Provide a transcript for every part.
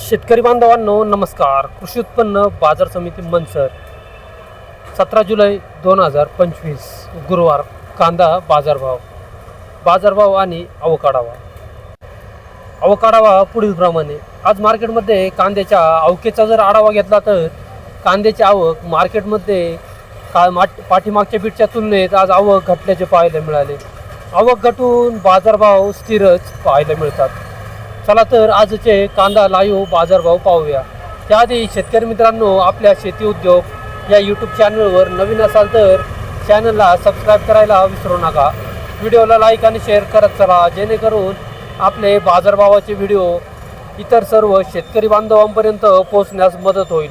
शेतकरी बांधवांनो नमस्कार. कृषी उत्पन्न बाजार समिती मनसर सतरा जुलै दोन हजार पंचवीस गुरुवार कांदा बाजारभाव बाजारभाव आणि अवकाढावा. अवकाढावा पुढीलप्रमाणे आज मार्केटमध्ये कांद्याच्या अवकेचा जर आढावा घेतला तर कांद्याची आवक मार्केटमध्ये का पाठीमागच्या पीठच्या तुलनेत आज आवक घटल्याचे पाहायला मिळाले. आवक घटून बाजारभाव स्थिरच पाहायला मिळतात. चला तर आजचे कांदा लाईव्ह बाजारभाव पाहूया. त्याआधी शेतकरी मित्रांनो आपल्या शेती उद्योग या यूट्यूब चॅनलवर नवीन असाल तर चॅनलला सबस्क्राईब करायला विसरू नका. व्हिडिओला लाईक आणि शेअर करत चला जेणेकरून आपले बाजारभावाचे व्हिडिओ इतर सर्व शेतकरी बांधवांपर्यंत पोहोचण्यास मदत होईल.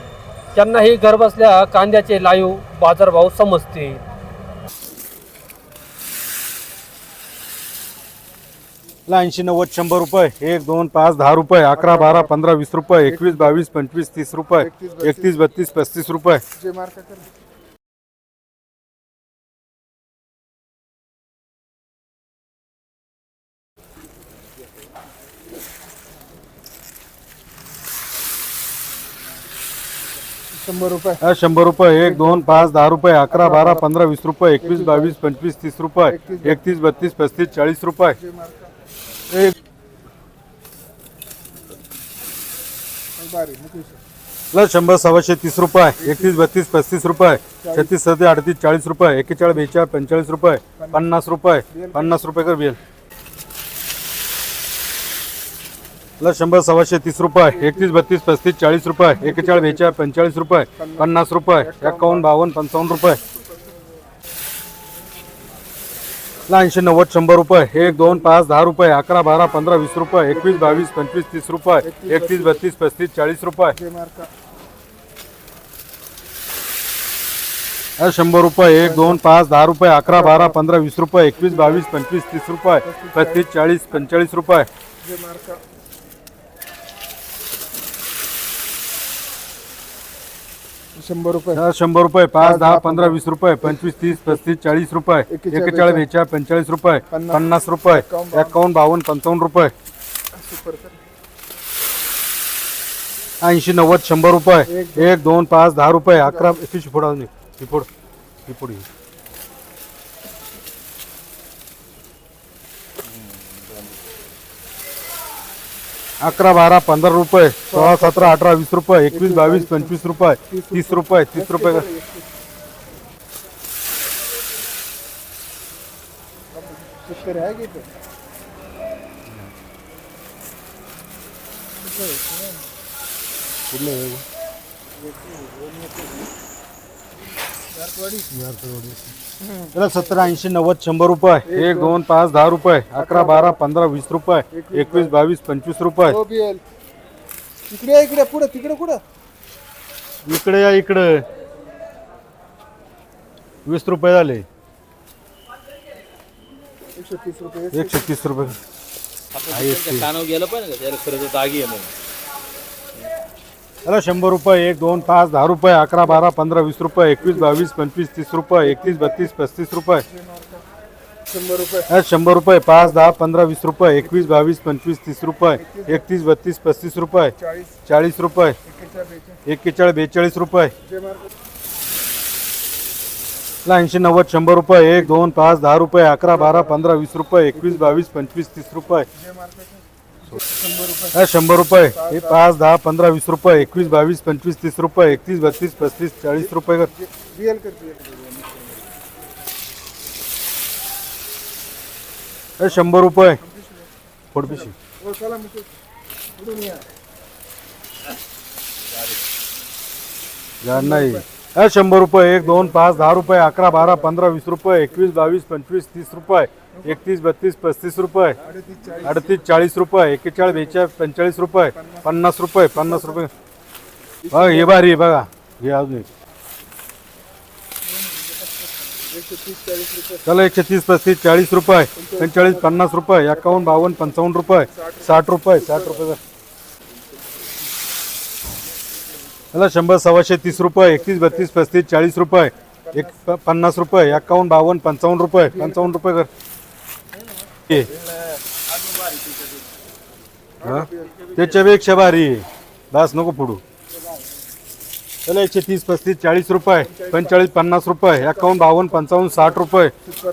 त्यांनाही घरबसल्या कांद्याचे लाईव्ह बाजारभाव समजतील. ऐंशी नव्वद शंभर रुपये एक दोन पाच दहा रुपये अकरा बारा पंधरा वीस रुपये एकवीस बावीस पंचवीस तीस रुपये एकतीस बत्तीस पस्तीस रुपये. शंभर रुपये. शंभर रुपये एक दोन पाच दहा रुपये अकरा बारा पंधरा वीस रुपये एकवीस बावीस पंचवीस तीस रुपये एकतीस बत्तीस पस्तीस चाळीस रुपये. एक ला शंभर सव्वाशे तीस रुपये एकतीस बत्तीस पस्तीस रुपये छत्तीस सत्तीस अडतीस चाळीस रुपये एकेचाळीस बेचाळीस पंचेचाळीस रुपये पन्नास रुपये पन्नास रुपये कर बिल. ला शंभर सव्वाशे तीस रुपये एकतीस बत्तीस पस्तीस चाळीस रुपये एकेचाळीस बेचाळीस पंचेचाळीस रुपये पन्नास रुपये एकावन्न बावन्न पंचावन्न रुपये ला ऐंशी नव्वद शंभर रुपये एक दोन पाच दहा रुपये अकरा बारा पंधरा वीस रुपये एकवीस बावीस पंचवीस तीस रुपये एकतीस बत्तीस पस्तीस चाळीस रुपये. शंभर रुपये एक दोन पाच दहा रुपये अकरा बारा पंधरा वीस रुपये एकवीस बावीस पंचवीस तीस रुपये पस्तीस चाळीस पंचेचाळीस रुपये. शंभर रुपये. हा, शंभर रुपये पाच दहा पंधरा वीस रुपये पंचवीस तीस पस्तीस चाळीस रुपये. एकेचाळीस बेचाळीस पंचेचाळीस रुपये. पन्नास. रुपये. एकावन्न बावन्न पंचावन्न रुपये. ऐंशी नव्वद शंभर रुपये. एक दोन. पाच दहा रुपये. अकरा एकवीस फोड अजून फोड ही. अकरा बारा पंधरा रुपये सोळा सतरा अठरा वीस रुपये एकवीस बावीस पंचवीस रुपये तीस रुपये तीस रुपये. शेतकरी त्याला सत्तर ऐंशी नव्वद शंभर रुपये. एक दोन पाच दहा रुपये. अकरा बारा. पंधरा वीस रुपये. एकवीस बावीस पंचवीस रुपये. हो इकडे या, इकडे पुढे तिकडे कुठं इकडे या इकडे. वीस रुपये झाले. एकशे तीस रुपये. एकशे तीस रुपये. गेलं त्याला खरं तर दागी आहे म्हणून. त्याला शंभर रुपये एक दोन पाच दहा रुपये अकरा बारा पंधरा वीस रुपये एकवीस बावीस पंचवीस तीस रुपये एकतीस बत्तीस पस्तीस रुपये. शंभर रुपये. शंभर रुपये पाच दहा पंधरा वीस रुपये एकवीस बावीस पंचवीस तीस रुपये एकतीस बत्तीस पस्तीस रुपये चाळीस. रुपये एक्केचाळीस बेचाळीस. रुपये. ऐंशी नव्वद शंभर रुपये एक दोन पाच दहा रुपये अकरा बारा पंधरा वीस रुपये एकवीस बावीस पंचवीस तीस रुपये. हा, शंभर रुपये. हे पाच दहा पंधरा वीस रुपये. एकवीस बावीस पंचवीस तीस रुपये. एकतीस बत्तीस पस्तीस चाळीस रुपये कर. हे शंभर रुपये. फोडपिशी. हो झाड नाही. शंभर रुपये एक दोन पाच दहा रुपये अकरा बारा पंधरा वीस रुपये एकवीस बावीस पंचवीस तीस रुपये एकतीस बत्तीस पस्तीस रुपये अडतीस चाळीस रुपये एकेचाळीस बेचाळीस पंचेचाळीस रुपये पन्नास रुपये पन्नास रुपये. बघा हे भारी बघा. हे अजून चला एकशे तीस पस्तीस चाळीस रुपये पंचेचाळीस पन्नास रुपये एकावन्न बावन्न पंचावन्न रुपये साठ रुपये साठ रुपये. चला शंभर सव्वाशे तीस रुपये एकतीस बत्तीस पस्तीस चाळीस रुपये एक प- पन्नास रुपये एकावन्न बावन्न पंचावन्न रुपये पंचावन्न रुपये कर हे. हा? त्याच्यापेक्षा भारी आहे. बस नको पुढू चला एकशे तीस पस्तीस चाळीस रुपये पंचेचाळीस पन्नास रुपये एकावन्न बावन्न पंचावन्न साठ रुपये त्याला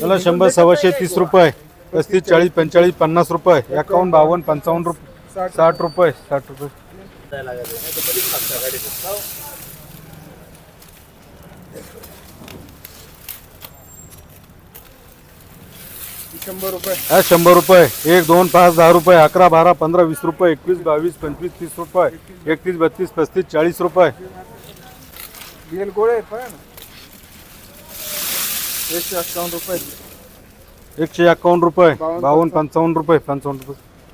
चला शंभर सव्वाशे तीस रुपये पस्तीस चाळीस पंचेचाळीस पन्नास रुपये एकावन्न बावन्न पंचावन्न रुपये साठ रुपये साठ रुपये. शंभर रुपये. हा शंभर रुपये. एक दोन पाच दहा रुपये. अकरा बारा पंधरा वीस रुपये. एकवीस बावीस पंचवीस तीस रुपये. एकतीस बत्तीस पस्तीस चाळीस रुपये. बेल गोळे आहेत पहा ना एकशे अठ्ठावन्न रुपये. एकशे एकावन्न रुपये. बावन्न पंचावन्न रुपये पंचावन्न रुपये.